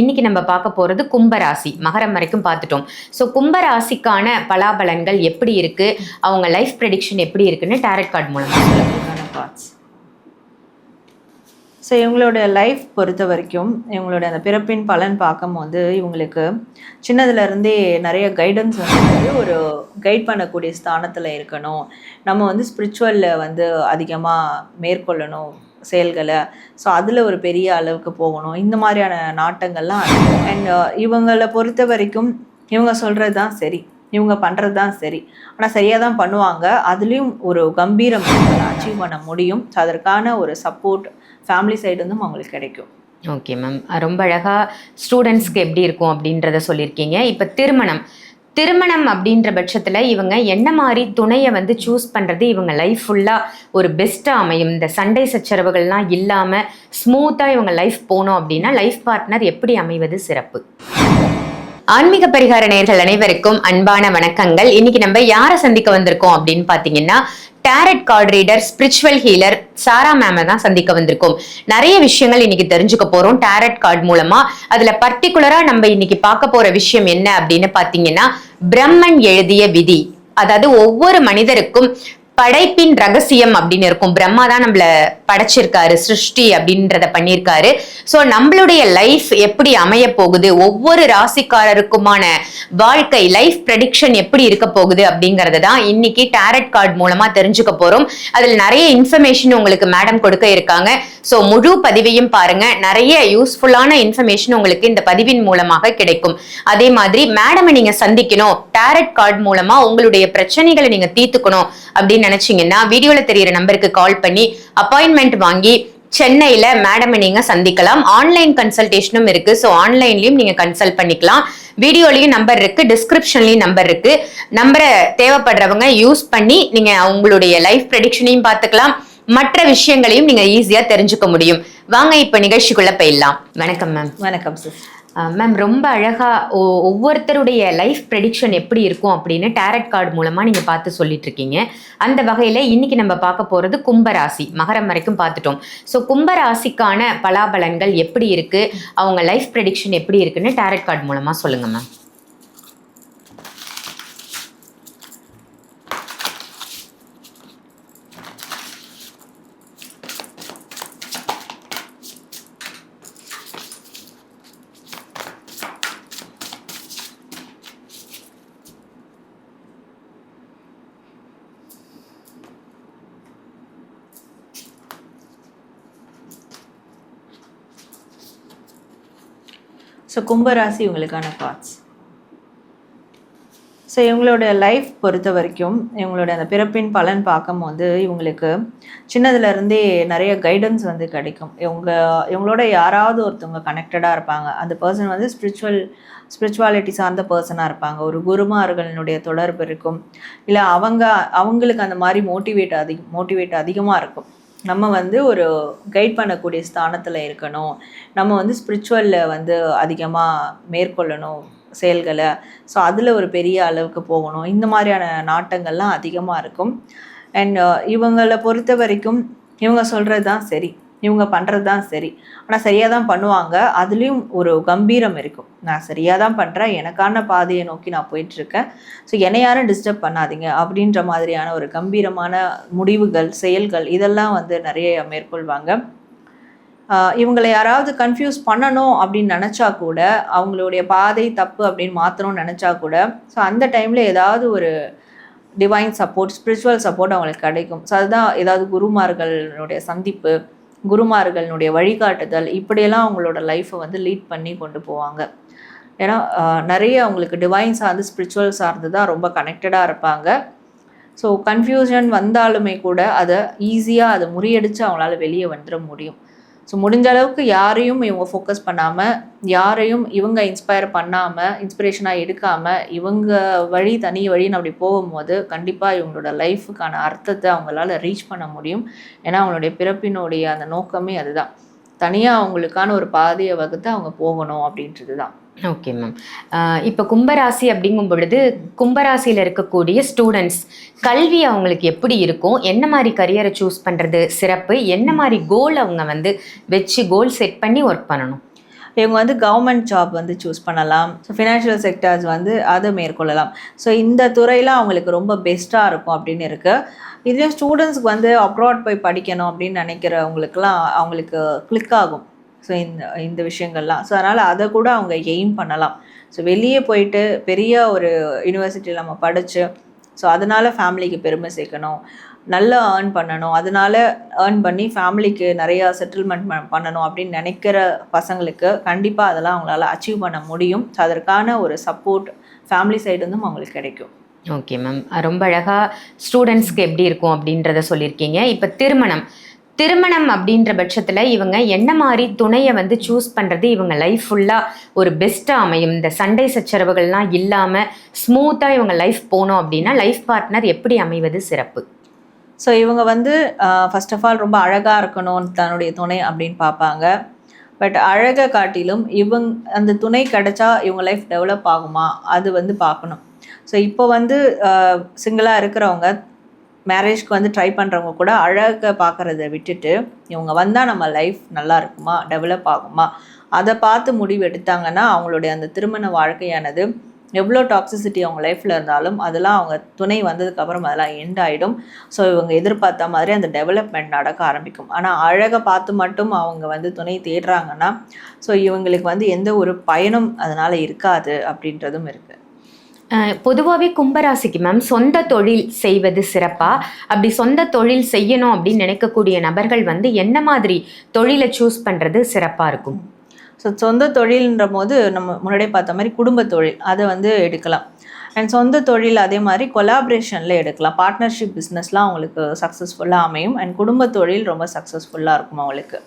இன்னைக்கு நம்ம பார்க்க போறது கும்பராசி. மகரம் வரைக்கும் பார்த்துட்டோம். ஸோ கும்பராசிக்கான பலாபலன்கள் எப்படி இருக்கு? அவங்க லைஃப் ப்ரெடிக்ஷன் எப்படி இருக்குன்னு டேரட் கார்டு மூலமாக பார்ட்ஸ் ஸோ இவங்களோட லைஃப் பொறுத்த வரைக்கும் இவங்களோட அந்த பிறப்பின் பலன் பார்க்கும்போது இவங்களுக்கு சின்னதுலேருந்தே நிறைய கைடன்ஸ் வந்து ஒரு கைட் பண்ணக்கூடிய ஸ்தானத்தில் இருக்கணும். நம்ம வந்து ஸ்பிரிச்சுவலில் வந்து அதிகமாக மேற்கொள்ளணும். செயல்களை ஸோ அதில் ஒரு பெரிய அளவுக்கு போகணும். இந்த மாதிரியான நாட்டங்கள்லாம் அண்ட் uh, இவங்களை பொறுத்த வரைக்கும் இவங்க சொல்கிறது தான் சரி. இவங்க பண்ணுறது தான் சரி. ஆனால் சரியாக தான் பண்ணுவாங்க. அதுலேயும் ஒரு கம்பீரம் அச்சீவ் பண்ண முடியும். ஸோ அதற்கான ஒரு சப்போர்ட் ஃபேமிலி சைடு வந்து அவங்களுக்கு கிடைக்கும். ஓகே மேம் ரொம்ப அழகாக ஸ்டூடெண்ட்ஸ்க்கு எப்படி இருக்கும் அப்படின்றத சொல்லியிருக்கீங்க. இப்போ திருமணம். திருமணம் அப்படின்ற பட்சத்தில் இவங்க என்ன மாதிரி துணையை வந்து சூஸ் பண்ணுறது இவங்க லைஃப் ஃபுல்லாக ஒரு பெஸ்ட்டாக அமையும். இந்த சண்டை சச்சரவுகள்லாம் இல்லாமல் ஸ்மூத்தாக இவங்க லைஃப் போனோம் அப்படின்னா லைஃப் பார்ட்னர் எப்படி அமைவது சிறப்பு? ஆன்மீக பரிகார நேர்கள் அனைவருக்கும் அன்பான வணக்கங்கள். இன்னைக்கு நம்ம யாரை சந்திக்க வந்திருக்கோம் அப்படின்னு பாத்தீங்கன்னா tarot card reader spiritual healer Sara ma'am தான் சந்திக்க வந்திருக்கோம். நிறைய விஷயங்கள் இன்னைக்கு தெரிஞ்சுக்க போறோம் டேரட் கார்டு மூலமா. அதுல பர்டிகுலரா நம்ம இன்னைக்கு பார்க்க போற விஷயம் என்ன அப்படின்னு பாத்தீங்கன்னா பிரம்மன் எழுதிய விதி. அதாவது ஒவ்வொரு மனிதருக்கும் படைப்பின் ரகசியம் அப்படின்னு இருக்கும். பிரம்மா தான் நம்மள படைச்சிருக்காரு சிருஷ்டி அப்படின்றத பண்ணியிருக்காரு ஸோ நம்மளுடைய லைஃப் எப்படி அமைய போகுது? ஒவ்வொரு ராசிக்காரருக்குமான வாழ்க்கை லைஃப் ப்ரெடிக்ஷன் எப்படி இருக்க போகுது அப்படிங்கறத தான் இன்னைக்கு டேரட் கார்டு மூலமா தெரிஞ்சுக்க போறோம். அதில் நிறைய இன்ஃபர்மேஷன் உங்களுக்கு மேடம் கொடுக்க இருக்காங்க. ஸோ முழு பதிவையும் பாருங்க. நிறைய யூஸ்ஃபுல்லான இன்ஃபர்மேஷன் உங்களுக்கு இந்த பதிவின் மூலமாக கிடைக்கும். அதே மாதிரி மேடமை நீங்க சந்திக்கணும். டேரட் கார்டு மூலமா உங்களுடைய பிரச்சனைகளை நீங்க தீர்த்துக்கணும் அப்படின்னு நினைச்சீங்கன்னா வீடியோல தெரியிற நம்பருக்கு கால் பண்ணி அப்பாயின்மெண்ட் வாங்கி சென்னையில மேடமை நீங்க சந்திக்கலாம். ஆன்லைன் கன்சல்டேஷனும் இருக்கு. ஸோ ஆன்லைன்லயும் நீங்க கன்சல்ட் பண்ணிக்கலாம். வீடியோலயும் நம்பர் இருக்கு. டிஸ்கிரிப்ஷன்லயும் நம்பர் இருக்கு. நம்பரை தேவைப்படுறவங்க யூஸ் பண்ணி நீங்க உங்களுடைய லைஃப் ப்ரெடிக்ஷனையும் பார்த்துக்கலாம். மற்ற விஷயங்களையும் நீங்க ஈஸியா தெரிஞ்சுக்க முடியும். வாங்க இப்ப நிகழ்ச்சிக்குள்ள போயிடலாம். வணக்கம் மேம் வணக்கம் சார் மேம் ரொம்ப அழகாக ஒ- ஒவ்வொருத்தருடைய லைஃப் ப்ரெடிக்ஷன் எப்படி இருக்கும் அப்படின்னு டேரட் கார்டு மூலமாக நீங்கள் பார்த்து சொல்லிட்டு இருக்கீங்க அந்த வகையில் இன்னைக்கு நம்ம பார்க்க போகிறது கும்பராசி. மகரம் வரைக்கும் பார்த்துட்டோம். ஸோ கும்பராசிக்கான பலாபலன்கள் எப்படி இருக்குது அவங்க லைஃப் ப்ரெடிக்ஷன் எப்படி இருக்குன்னு டேரட் கார்டு மூலமாக சொல்லுங்கள் மேம் ஸோ கும்பராசி இவங்களுக்கான பார்ட்ஸ் ஸோ இவங்களோட லைஃப் பொறுத்த வரைக்கும் இவங்களோட அந்த பிறப்பின் பலன் பார்க்கும்போது இவங்களுக்கு சின்னதுலேருந்தே நிறைய கைடன்ஸ் வந்து கிடைக்கும். இவங்க இவங்களோட யாராவது ஒருத்தவங்க கனெக்டடாக இருப்பாங்க. அந்த பர்சன் வந்து ஸ்பிரிச்சுவல் ஸ்பிரிச்சுவாலிட்டி சார்ந்த பர்சனாக இருப்பாங்க. ஒரு குருமார்களினுடைய தொடர்பு இருக்கும். இல்லை அவங்க அவங்களுக்கு அந்த மாதிரி மோட்டிவேட் அதிக மோட்டிவேட் அதிகமாக இருக்கும். நம்ம வந்து ஒரு கைட் பண்ணக்கூடிய ஸ்தானத்தில் இருக்கணும். நம்ம வந்து ஸ்பிரிச்சுவலில் வந்து அதிகமாக மேற்கொள்ளணும் செயல்களை. ஸோ அதில் ஒரு பெரிய அளவுக்கு போகணும். இந்த மாதிரியான நாட்டங்கள்லாம் அதிகமாக இருக்கும். அண்ட் uh, இவங்களை பொறுத்த வரைக்கும் இவங்க சொல்கிறது தான் சரி. இவங்க பண்ணுறது தான் சரி. ஆனால் சரியாக தான் பண்ணுவாங்க. அதுலேயும் ஒரு கம்பீரம் இருக்கும். நான் சரியாக தான் பண்ணுறேன் எனக்கான பாதையை நோக்கி நான் போயிட்டுருக்கேன். ஸோ என்னை யாரும் டிஸ்டர்ப் பண்ணாதீங்க. அப்படின்ற மாதிரியான ஒரு கம்பீரமான முடிவுகள் செயல்கள் இதெல்லாம் வந்து நிறைய மேற்கொள்வாங்க. இவங்களை யாராவது கன்ஃபியூஸ் பண்ணணும் அப்படின்னு நினச்சா கூட அவங்களுடைய பாதை தப்பு அப்படின்னு மாற்றணும்னு நினச்சா கூட ஸோ அந்த டைமில் ஏதாவது ஒரு டிவைன் சப்போர்ட் ஸ்பிரிச்சுவல் சப்போர்ட் அவங்களுக்கு கிடைக்கும். ஸோ அதுதான் ஏதாவது குருமார்களுடைய சந்திப்பு. குருமார்களுடைய வழிகாட்டுதல் இப்படியெல்லாம் அவங்களோட லைஃப்பை வந்து லீட் பண்ணி கொண்டு போவாங்க. ஏன்னா நிறைய அவங்களுக்கு டிவைன் சார்ந்து ஸ்பிரிச்சுவல் சார்ந்து தான் ரொம்ப கனெக்டடாக இருப்பாங்க. ஸோ கன்ஃபியூஷன் வந்தாலுமே கூட அதை ஈஸியாக அதை முறியடித்து அவங்களால வெளியே வந்துட முடியும். ஸோ முடிஞ்ச அளவுக்கு யாரையும் இவங்க ஃபோக்கஸ் பண்ணாமல் யாரையும் இவங்க இன்ஸ்பயர் பண்ணாமல் இன்ஸ்பிரேஷனாக எடுக்காமல் இவங்க வழி தனி வழின்னு அப்படி போகும்போது கண்டிப்பாக இவங்களோட லைஃபுக்கான அர்த்தத்தை அவங்களால ரீச் பண்ண முடியும். ஏன்னா அவங்களுடைய பிறப்பினுடைய அந்த நோக்கமே அதுதான். தனியாக அவங்களுக்கான ஒரு பாதையை வகுத்து அவங்க போகணும் அப்படின்றது தான் ஓகே மேம் இப்போ கும்பராசி அப்படிங்கும் பொழுது கும்பராசியில் இருக்கக்கூடிய ஸ்டூடெண்ட்ஸ் கல்வி அவங்களுக்கு எப்படி இருக்கும்? என்ன மாதிரி கரியரை சூஸ் பண்ணுறது சிறப்பு? என்ன மாதிரி கோல் அவங்க வந்து வச்சு கோல் செட் பண்ணி ஒர்க் பண்ணணும்? இவங்க வந்து கவர்மெண்ட் ஜாப் வந்து சூஸ் பண்ணலாம். ஸோ ஃபினான்ஷியல் செக்டர்ஸ் வந்து அதை மேற்கொள்ளலாம். ஸோ இந்த துறையில் அவங்களுக்கு ரொம்ப பெஸ்ட்டாக இருக்கும் அப்படின்னு இருக்குது இதுலேயும் ஸ்டூடெண்ட்ஸ்க்கு வந்து அப்ராட் போய் படிக்கணும் அப்படின்னு நினைக்கிறவங்களுக்குலாம் அவங்களுக்கு கிளிக் ஆகும். ஸோ இந்த இந்த விஷயங்கள்லாம். ஸோ அதனால் அதை கூட அவங்க எய்ம் பண்ணலாம். ஸோ வெளியே போயிட்டு பெரிய ஒரு யூனிவர்சிட்டியில் நம்ம படித்து ஸோ அதனால் ஃபேமிலிக்கு பெருமை சேர்க்கணும். நல்லா ஏர்ன் பண்ணணும். அதனால ஏர்ன் பண்ணி ஃபேமிலிக்கு நிறையா செட்டில்மெண்ட் பண்ணணும் அப்படின்னு நினைக்கிற பசங்களுக்கு கண்டிப்பாக அதெல்லாம் அவங்களால அச்சீவ் பண்ண முடியும். ஸோ அதற்கான ஒரு சப்போர்ட் ஃபேமிலி சைடுந்தும் அவங்களுக்கு கிடைக்கும். ஓகே மேம் ரொம்ப அழகாக ஸ்டூடெண்ட்ஸ்க்கு எப்படி இருக்கும் அப்படின்றத சொல்லியிருக்கீங்க. இப்போ திருமணம். திருமணம் அப்படின்ற பட்சத்தில் இவங்க என்ன மாதிரி துணையை வந்து சூஸ் பண்ணுறது இவங்க லைஃப் ஃபுல்லாக ஒரு பெஸ்ட்டாக அமையும். இந்த சண்டை சச்சரவுகள்லாம் இல்லாமல் ஸ்மூத்தாக இவங்க லைஃப் போனோம் அப்படின்னா லைஃப் பார்ட்னர் எப்படி அமைவது சிறப்பு? ஸோ இவங்க வந்து ஃபர்ஸ்ட் ஆஃப் ஆல் ரொம்ப அழகாக இருக்கணும் தன்னுடைய துணை அப்படின்னு பார்ப்பாங்க. பட் அழகை காட்டிலும் இவங்க அந்த துணை கிடைச்சா இவங்க லைஃப் டெவலப் ஆகுமா? அது வந்து பார்க்கணும். ஸோ இப்போ வந்து சிங்கிளாக இருக்கிறவங்க மேரேஜ்க்கு வந்து ட்ரை பண்ணுறவங்க கூட அழகை பார்க்குறத விட்டுட்டு இவங்க வந்தால் நம்ம லைஃப் நல்லா இருக்குமா டெவலப் ஆகுமா? அதை பார்த்து முடிவு எடுத்தாங்கன்னா அவங்களுடைய அந்த திருமண வாழ்க்கையானது எவ்வளோ டாக்ஸிசிட்டி அவங்க லைஃப்பில் இருந்தாலும் அதெல்லாம் அவங்க துணை வந்ததுக்கப்புறம் அதெல்லாம் எண்ட் ஆகிடும் ஸோ இவங்க எதிர்பார்த்த மாதிரி அந்த டெவலப்மெண்ட் நடக்க ஆரம்பிக்கும். ஆனால் அழகை பார்த்து மட்டும் அவங்க வந்து துணை தேடுறாங்கன்னா ஸோ இவங்களுக்கு வந்து எந்த ஒரு பயனும் அதனால் இருக்காது அப்படின்றதும் இருக்குது பொதுவாகவே கும்பராசிக்கு மேம் சொந்த தொழில் செய்வது சிறப்பா? அப்படி சொந்த தொழில் செய்யணும் அப்படின்னு நினைக்கக்கூடிய நபர்கள் வந்து என்ன மாதிரி தொழிலை சூஸ் பண்ணுறது சிறப்பாக இருக்கும்? ஸோ சொந்த தொழில்ன்ற போது நம்ம முன்னாடியே பார்த்த மாதிரி குடும்ப தொழில் அதை வந்து எடுக்கலாம். அண்ட் சொந்த தொழில் அதே மாதிரி கொலாபரேஷனில் எடுக்கலாம். பார்ட்னர்ஷிப் பிஸ்னஸ்லாம் அவங்களுக்கு சக்ஸஸ்ஃபுல்லாக அமையும். அண்ட் குடும்ப தொழில் ரொம்ப சக்ஸஸ்ஃபுல்லாக இருக்கும் அவங்களுக்கு.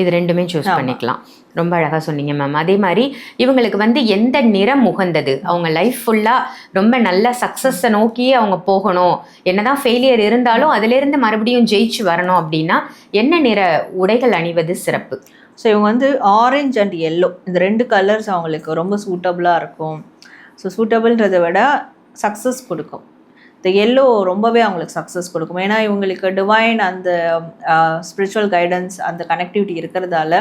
இது ரெண்டுமே சூஸ் பண்ணிக்கலாம். ரொம்ப அழகாக சொன்னீங்க மேம் அதே மாதிரி இவங்களுக்கு வந்து எந்த நிறம் உகந்தது? அவங்க லைஃப் ஃபுல்லாக ரொம்ப நல்ல சக்ஸஸை நோக்கியே அவங்க போகணும். என்னதான் ஃபெயிலியர் இருந்தாலும் அதிலிருந்து மறுபடியும் ஜெயிச்சு வரணும் அப்படின்னா என்ன நிற உடைகள் அணிவது சிறப்பு? ஸோ இவங்க வந்து ஆரஞ்ச் அண்ட் எல்லோ இந்த ரெண்டு கலர்ஸ் அவங்களுக்கு ரொம்ப சூட்டபுளாக இருக்கும். ஸோ சூட்டபுள்ன்றதை விட சக்ஸஸ் கொடுக்கும். இந்த எல்லோ ரொம்பவே அவங்களுக்கு சக்ஸஸ் கொடுக்கும். ஏன்னா இவங்களுக்கு டிவைன் அந்த ஸ்பிரிச்சுவல் கைடன்ஸ் அந்த கனெக்டிவிட்டி இருக்கிறதால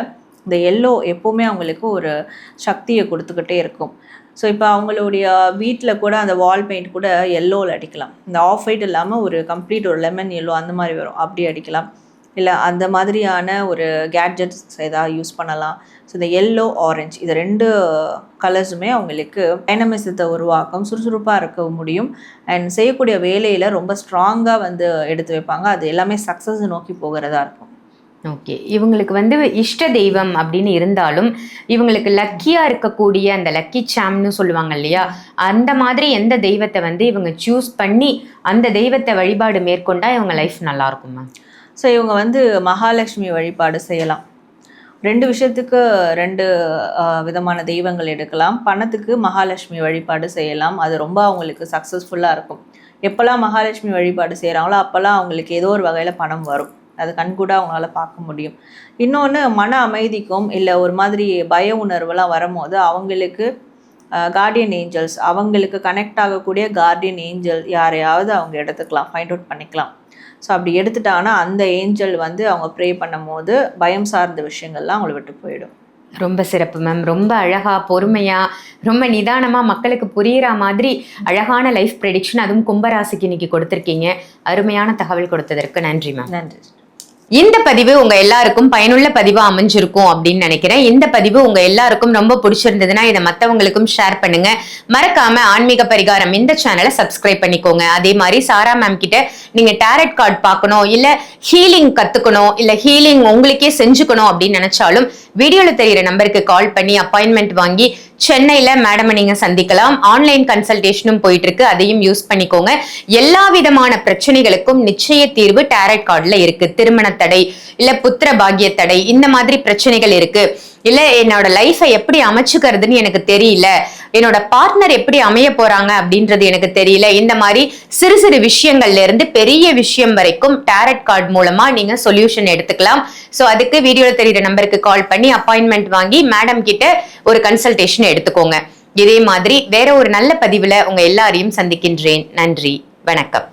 இந்த எல்லோ எப்போவுமே அவங்களுக்கு ஒரு சக்தியை கொடுத்துக்கிட்டே இருக்கும். ஸோ இப்போ அவங்களுடைய வீட்டில் கூட அந்த வால் பெயிண்ட் கூட எல்லோவில் அடிக்கலாம். இந்த ஆஃப் ஒயிட் இல்லாமல் ஒரு கம்ப்ளீட் ஒரு லெமன் எல்லோ அந்த மாதிரி வரும். அப்படி அடிக்கலாம். இல்லை அந்த மாதிரியான ஒரு கேட்ஜெட்ஸ் ஏதாவது யூஸ் பண்ணலாம். ஸோ இந்த எல்லோ ஆரஞ்ச் இது ரெண்டு கலர்ஸுமே அவங்களுக்கு டைனமிசத்தை உருவாக்கும் சுறுசுறுப்பாக இருக்க முடியும். அண்ட் செய்யக்கூடிய வேலையில் ரொம்ப ஸ்ட்ராங்காக வந்து எடுத்து வைப்பாங்க. அது எல்லாமே சக்ஸஸ் நோக்கி போகிறதா இருக்கும். ஓகே இவங்களுக்கு வந்து இஷ்ட தெய்வம் அப்படின்னு இருந்தாலும் இவங்களுக்கு லக்கியாக இருக்கக்கூடிய அந்த லக்கி சாம்னு சொல்லுவாங்க இல்லையா? அந்த மாதிரி எந்த தெய்வத்தை வந்து இவங்க சூஸ் பண்ணி அந்த தெய்வத்தை வழிபாடு மேற்கொண்டால் இவங்க லைஃப் நல்லா இருக்கும் மேம் ஸோ இவங்க வந்து மகாலட்சுமி வழிபாடு செய்யலாம். ரெண்டு விஷயத்துக்கு ரெண்டு விதமான தெய்வங்கள் எடுக்கலாம். பணத்துக்கு மகாலட்சுமி வழிபாடு செய்யலாம். அது ரொம்ப அவங்களுக்கு சக்ஸஸ்ஃபுல்லாக இருக்கும். எப்போல்லாம் மகாலட்சுமி வழிபாடு செய்கிறாங்களோ அப்போல்லாம் அவங்களுக்கு ஏதோ ஒரு வகையில் பணம் வரும். அது கண்கூட அவங்களால பார்க்க முடியும். இன்னொன்று மன அமைதிக்கும் இல்லை ஒரு மாதிரி பய உணர்வுலாம் வரும்போது அவங்களுக்கு கார்டியன் ஏஞ்சல்ஸ் அவங்களுக்கு கனெக்ட் ஆகக்கூடிய கார்டியன் ஏஞ்சல் யாரையாவது அவங்க எடுத்துக்கலாம் ஃபைண்ட் அவுட் பண்ணிக்கலாம். ஸோ அப்படி எடுத்துட்டாங்கன்னா அந்த ஏஞ்சல் வந்து அவங்க ப்ரே பண்ணும் போது பயம் சார்ந்த விஷயங்கள்லாம் அவங்கள விட்டு போயிடும். ரொம்ப சிறப்பு மேம் ரொம்ப அழகா பொறுமையா ரொம்ப நிதானமா மக்களுக்கு புரியுற மாதிரி அழகான லைஃப் ப்ரெடிக்ஷன் அதுவும் கும்பராசிக்கு இன்னைக்கு கொடுத்துருக்கீங்க. அருமையான தகவல் கொடுத்ததற்கு நன்றி மேம் நன்றி. இந்த பதிவு உங்க எல்லாருக்கும் பயனுள்ள பதிவு அமைஞ்சிருக்கும் அப்படின்னு நினைக்கிறேன். இந்த பதிவு உங்க எல்லாருக்கும் ரொம்ப பிடிச்சிருந்ததுன்னா இதை மத்தவங்களுக்கும் ஷேர் பண்ணுங்க. மறக்காம ஆன்மீக பரிகாரம் இந்த சேனலை சப்ஸ்கிரைப் பண்ணிக்கோங்க. அதே மாதிரி சாரா மேம் கிட்ட நீங்க டேரட் கார்டு பார்க்கணும் இல்ல ஹீலிங் கத்துக்கணும் இல்ல ஹீலிங் உங்களுக்கே செஞ்சுக்கணும் அப்படின்னு நினைச்சாலும் வீடியோல தெரியிற நம்பருக்கு கால் பண்ணி அப்பாயின்மெண்ட் வாங்கி சென்னையில மேடம் நீங்க சந்திக்கலாம். ஆன்லைன் கன்சல்டேஷனும் போயிட்டு இருக்கு அதையும் யூஸ் பண்ணிக்கோங்க. எல்லா விதமான பிரச்சனைகளுக்கும் நிச்சய தீர்வு டேரட் கார்டில் இருக்கு. திருமண தடை இல்ல புத்திர பாகிய தடை இந்த மாதிரி பிரச்சனைகள் இருக்கு. இல்ல என்னோட லைஃபை எப்படி அமைச்சுக்கிறதுன்னு எனக்கு தெரியல. என்னோட பார்ட்னர் எப்படி அமைய போறாங்க அப்படின்றது எனக்கு தெரியல. இந்த மாதிரி சிறு சிறு விஷயங்கள்ல இருந்து பெரிய விஷயம் வரைக்கும் டேரட் கார்டு மூலமா நீங்க சொல்யூஷன் எடுத்துக்கலாம். ஸோ அதுக்கு வீடியோல தெரியுற நம்பருக்கு கால் பண்ணி அப்பாயின்மெண்ட் வாங்கி மேடம் கிட்ட ஒரு கன்சல்டேஷன் எடுத்துக்கோங்க. இதே மாதிரி வேற ஒரு நல்ல பதிவுல உங்க எல்லாரையும் சந்திக்கின்றேன். நன்றி. வணக்கம்.